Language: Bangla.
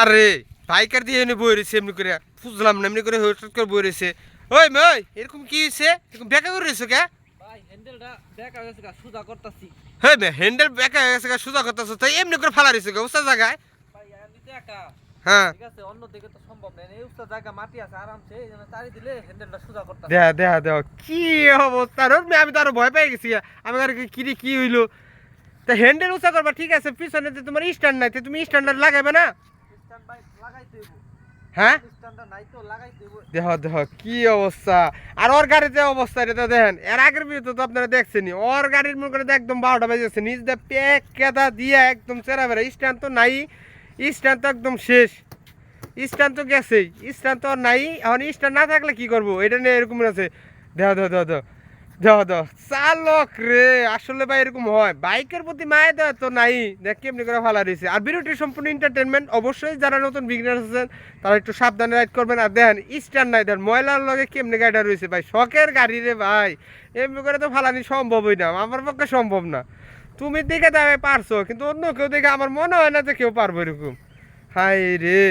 আরে বাইকার দিয়ে এনে বই রয়েছে এমনি করে। বুঝলাম না এমনি করে হঠাৎ করে বই রয়েছে। ওই মেয় এরকম কি হয়েছে? এরকম বেকা করে রয়েছে কে? হ্যাঁ মে হ্যান্ডেল বেকা হয়ে গেছে সোজা করতেছো। তাই এমনি করে ফালা রয়েছে জায়গায়? হ্যাঁ। কি অবস্থা আমি তো আরও ভয় পেয়ে গেছি আমি আর কি কি কি হইল? তা হ্যান্ডেল উঁচা করবা ঠিক আছে পিছনে তোমার স্ট্যান্ড নাই তুমি স্ট্যান্ডার্ড লাগাবে না? হ্যাঁ? দেহ দেহ, কি অবস্থা? আর ওর গাড়িতে অবস্থা, এটা দেখেন, এর আগের তো আপনারা দেখছেনই। ওর গাড়ির মনে একদম বারোটা বেজেছে, নিজ দিয়ে প্যাক কেদা দিয়ে একদম চেরা বেড়া স্ট্যান্ড তো নাই, স্ট্যান্ড তো একদম শেষ। স্ট্যান্ড তো গেছেই, স্ট্যান্ড তো নাই। এখন স্ট্যান্ড না থাকলে কি করব? এটা নিয়ে এরকম আছে। দেহ দেহ দেহ দেহ। দেহ দেহ চালক রে, আসলে ভাই এরকম হয়। বাইকের প্রতি মায়া দেওয়া তো নাই। দেখ কেমনি করে ভালো রয়েছে আর ভিডিওটি সম্পূর্ণ এন্টারটেনমেন্ট অবশ্যই যারা নতুন বিগনার আছেন, তারা একটু সাবধানে রাইড করবেন। আর দেখেন স্ট্যান্ড নাই, দেন, ময়লার লগে কেমনি গাড়িটা রয়েছে ভাই? শখের গাড়ি রে ভাই। এমনি করে তো ফালানি সম্ভবই না। আমার পক্ষে সম্ভব না। তুমি দেখে দেবে পারছ, কিন্তু অন্য কেউ দেখে আমার মনে হয় না যে কেউ পারব এরকম। হাই রে।